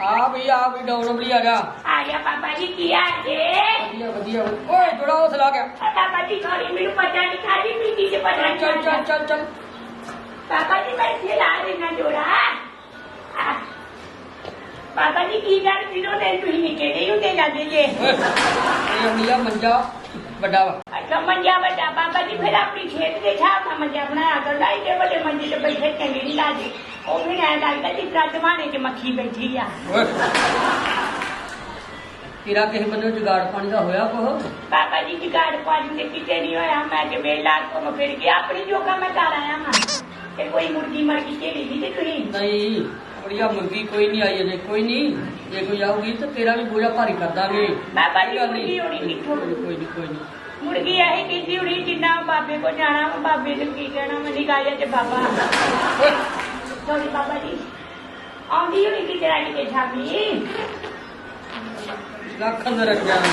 ਆ ਵੀ ਆ ਵੀ ਡਾਉਨ ਬਲੀ ਆ ਜਾ। ਆ ਗਿਆ ਬਾਬਾ ਜੀ ਕੀ ਆ ਜੇ ਵਧੀਆ ਵਧੀਆ। ਓਏ ਥੋੜਾ ਉਹ ਸਲਾ ਗਿਆ। ਬਾਬਾ ਜੀ ਥੋੜੀ ਮੈਨੂੰ ਪਤਾ ਨਹੀਂ ਖਾਦੀ ਪੀਤੀ ਚ ਪਤਾ ਨਹੀਂ ਚੱਲ ਚੱਲ ਚੱਲ ਚੱਲ। ਬਾਬਾ ਜੀ ਮੈਂ ਇੱਥੇ ਲਾ ਦੇਣਾ ਜੋੜਾ। ਬਾਬਾ ਜੀ ਕੀ ਗੱਲ? ਦਿਨੋਂ ਨੇ ਤੁਸੀਂ ਨਿੱਕੇ ਨਹੀਂ ਹੁੰਦੇ ਜਾਂਦੇ ਜੇ। ਇਹ ਹੁੰਦੀ ਆ ਮੰਜਾ। ਵੱਡਾ ਵਾ। ਅੱਛਾ ਮੰਜਾ ਵੱਡਾ ਬਾਬਾ ਜੀ ਫਿਰ ਆਪਣੀ ਖੇਤ ਦੇ ਹਿਸਾਬ ਨਾਲ ਮੰਜਾ ਬਣਾਇਆ ਕਰਦਾ। ਇਹਦੇ ਵੱਡੇ ਮੰਜੇ ਤੇ ਬੈਠੇ ਚੰਗੇ ਨਹੀਂ ਲੱਗਦੇ। ਉਹ ਵੀ ਐਂ ਲੱਗਦਾ ਜਿਸ ਤਰ੍ਹਾਂ ਜਮਾਨੇ 'ਚ ਮੱਖੀ ਬੈਠੀ ਆ। ਓਏ। ਤੇਰਾ ਕਿਸੇ ਬੰਦੇ ਜੁਗਾੜ ਪਾਣੀ ਦਾ ਹੋਇਆ ਕੋਹ ਬਾਬਾ ਜੀ ਜਗਾੜ ਪਾਣੀ ਦੇ ਕਿਤੇ ਨਹੀਂ ਹੋਇਆ। ਮੈਂ ਤੇ ਵੇਲਾ ਘੁੰਮ ਫਿਰ ਕੇ ਆਪਣੀ ਜੋਗਾ ਮੈਂ ਘਰ ਆਇਆ ਹਾਂ ਤੇ ਕੋਈ ਮੁਰਗੀ ਮਰ ਗਈ ਢੇੜੀ ਦੀ ਤੇ ਤੁਸੀਂ? ਨਹੀਂ। ਬੜੀਆ ਮੁਰਗੀ ਕੋਈ ਨਹੀਂ ਆਈ ਅਜੇ ਕੋਈ ਨਹੀਂ। ਜੇ ਕੋਈ ਆਊਗੀ ਤਾਂ ਤੇਰਾ ਵੀ ਬੋਝਾ ਭਾਰੀ ਕਰ ਦਾਂਗੇ। ਬਾਬਾ ਜੀ। ਮੁਰਗੀ ਹੋਣੀ ਕਿੱਥੋਂ? ਕੋਈ ਨਹੀਂ ਕੋਈ ਨਹੀਂ। ਮੁਰਗੀ ਇਹ ਕੀਤੀ ਹੁਣੀ ਜਿੰਨਾ ਬਾਬੇ ਕੋ ਜਾਣਾ ਵਾ, ਬਾਬੇ ਨੂੰ ਕੀ ਕਹਿਣਾ? ਮੈਂ ਨਿਕਾਇਆ ਤੇ ਬਾਬਾ। ਸੋਰੀ ਬਾਬਾ ਜੀ। ਆਉਂਦੀ ਹੁਣੀ ਕਿਤੇ ਰਾਣੀ ਕੇ ਛਾਮੀ ਲੱਖ ਨਰੰਜਨ।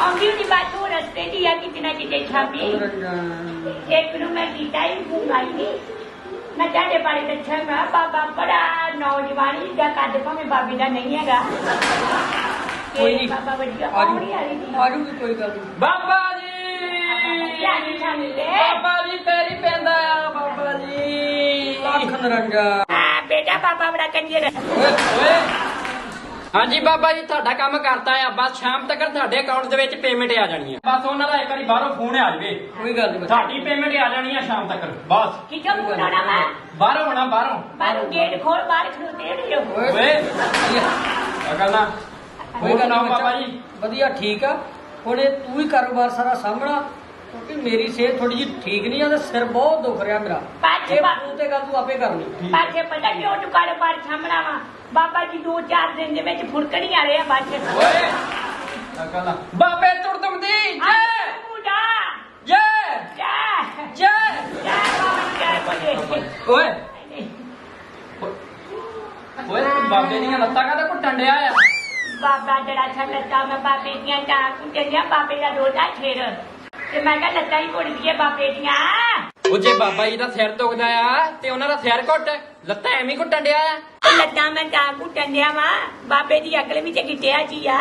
ਆਉਂਦੀ ਹੁਣੀ ਬਾਤੋਂ ਰਸਤੇ ਦੀ ਆ ਕਿਤੇ ਨਾ ਕਿਤੇ ਛਾਮੀ ਨਰੰਜਨ। ਇੱਕ ਨੂੰ ਮੈਂ ਕੀਤਾ ਹੀ ਫੁੰਗਾਈ ਨਹੀਂ ਮੈਂ ਤੁਹਾਡੇ ਬਾਰੇ ਦੱਸਾਂਗਾ ਬਾਬਾ ਬੜਾ ਨੌਜਵਾਨ ਦਾ ਕੱਦ ਭਾਵੇਂ ਬਾਬੇ ਦਾ ਨਹੀਂ ਹੈਗਾ। ਕੋਈ ਨਹੀਂ। ਬਾਬਾ ਵਧੀਆ ਆਜੂ। ਆਉਣੀ ਵਾਲੀ ਨਹੀਂ ਆਜੂਗੀ ਕੋਈ ਗੱਲ ਨਹੀਂ। ਬਾਬਾ ਧਿਆਨ ਜੀ ਨਾਲ ਮਿਲੇ। ਬਾਬਾ ਜੀ ਪੈਰੀ ਪੈਂਦਾ ਆ ਬਾਬਾ ਜੀ। ਲੱਖ ਹਾਂ ਬੇਟਾ ਬਾਬਾ ਬੜਾ ਕੰਜਰ। ਓਏ ਓਏ। ਹਾਂਜੀ ਬਾਬਾ ਜੀ ਤੁਹਾਡਾ ਕੰਮ ਕਰਤਾ ਆ। ਬਸ ਸ਼ਾਮ ਤੱਕ ਤੁਹਾਡੇ ਅਕਾਊਂਟ ਦੇ ਵਿੱਚ ਪੇਮੈਂਟ ਆ ਜਾਣੀ ਆ। ਬਸ ਉਹਨਾਂ ਦਾ ਇੱਕ ਵਾਰੀ ਬਾਹਰੋਂ ਫੋਨ ਆ ਜਾਵੇ। ਕੋਈ ਗੱਲ ਨਹੀਂ ਤੁਹਾਡੀ ਪੇਮੈਂਟ ਆ ਜਾਣੀ ਆ ਸ਼ਾਮ ਤੱਕ। ਬਸ। ਕਿੱਥੋਂ ਪੁੱਛਣਾ ਵਾ ਬਾਹਰੋਂ ਹੋਣਾ ਬਾਹਰੋਂ ਬਾਹਰੋਂ ਗੇਟ ਖੋਲ ਬਾਹਰ ਖਲੋਤੇ ਨੇ ਓਏ। ਅਗਲ ਨਾ। ਕੋਈ ਗੱਲ ਨਹੀਂ ਬਾਬਾ। ਜੀ? ਵਧੀਆ ਠੀਕ ਆ। ਹੁਣ ਇਹ ਤੂੰ ਹੀ ਕਾਰੋਬਾਰ ਸਾਰਾ ਕਿਉਂਕਿ ਮੇਰੀ ਸਿਹਤ ਥੋੜੀ ਜਿਹੀ ਠੀਕ ਨਹੀਂ ਆ ਤੇ ਸਿਰ ਬਹੁਤ ਦੁਖ ਰਿਹਾ ਮੇਰਾ। ਪਾਛੇ ਇਹ ਤੂੰ ਤੇ ਗੱਲ ਤੂੰ ਆਪੇ ਕਰਨੀ ਪਾਛੇ ਪਤਾ ਕਿਉਂ ਤੂੰ ਕਾਰੋਬਾਰ ਸਾਹਮਣਾ ਵਾ। ਬਾਬਾ ਜੀ ਦੋ ਚਾਰ ਦਿਨ ਦੇ ਵਿੱਚ ਫੁਰਕਣੀ ਆ ਰਹੇ ਆ ਬਾਛੇ ਓਏ ਅਗਲ ਨਾ ਬਾਬੇ ਤੁਰਦਮ ਦੀ ਜੈ! ਪੂਜਾ! ਜੈ! ਜਾ! ਜੈ! ਜਾ ਬਾਬਾ ਜੀ ਜੈ ਬੋਲੇ। ਓਏ! ਓਏ ਤੂੰ ਬਾਬੇ ਦੀਆਂ ਲੱਤਾਂ ਕਾਹਦਾ ਘੁੱਟਣ ਡਿਆ ਆ? ਬਾਬਾ ਜਿਹੜਾ ਛੱਡਦਾ ਮੈਂ ਬਾਬੇ ਦੀਆਂ ਟਾਕ ਕੁੱਟਿਆ ਬਾਬੇ ਦਾ ਦੋਦਾ ਛੇਰ ਤੇ ਮੈਂ ਕਿਹਾ ਲੱਤਾਂ ਹੀ ਘੁੱਟ ਦਈਏ ਬਾਬੇ ਦੀਆਂ ਉਹ ਜੇ ਬਾਬਾ ਜੀ ਦਾ ਸਿਰ ਦੁਖਦਾ ਆ ਤੇ ਉਹਨਾਂ ਦਾ ਸਿਰ ਘੁੱਟ ਲੱਤਾਂ ਐਵੇਂ ਹੀ ਘੁੱਟਣ ਡਿਆ ਆ ਤੇ ਲੱਤਾਂ ਮੈਂ ਤਾਂ ਘੁੱਟਣ ਦਿਆ ਵਾ ਬਾਬੇ ਦੀ ਅਕਲ ਵਿੱਚ ਗਿੱਟਿਆ ਜੀ ਆ